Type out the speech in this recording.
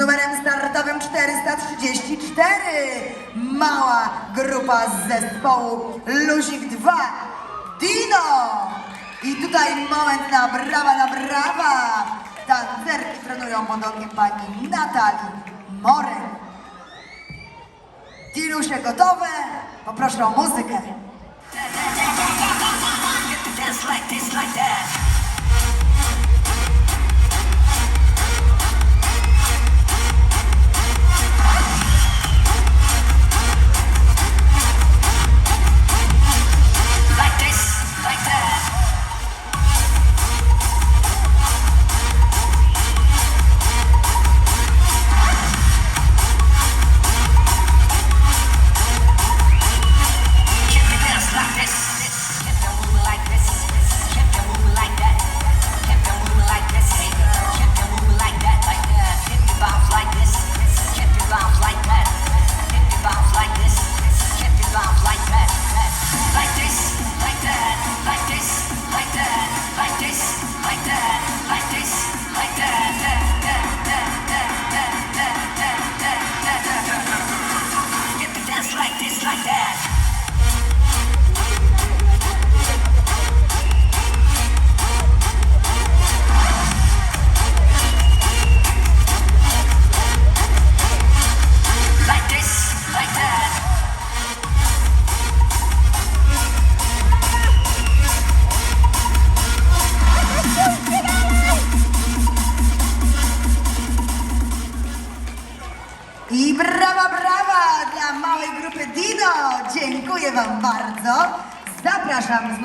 numerem startowym 434. Mała grupa z zespołu Luzik 2. Dino! I tutaj moment na brawa, na brawa. Tancerki trenują pod okiem pani Natalii Mory. Dinusie gotowe? Poproszę o muzykę. Dance like this, I brawa, brawa dla małej grupy Dino. Dziękuję Wam bardzo. Zapraszam.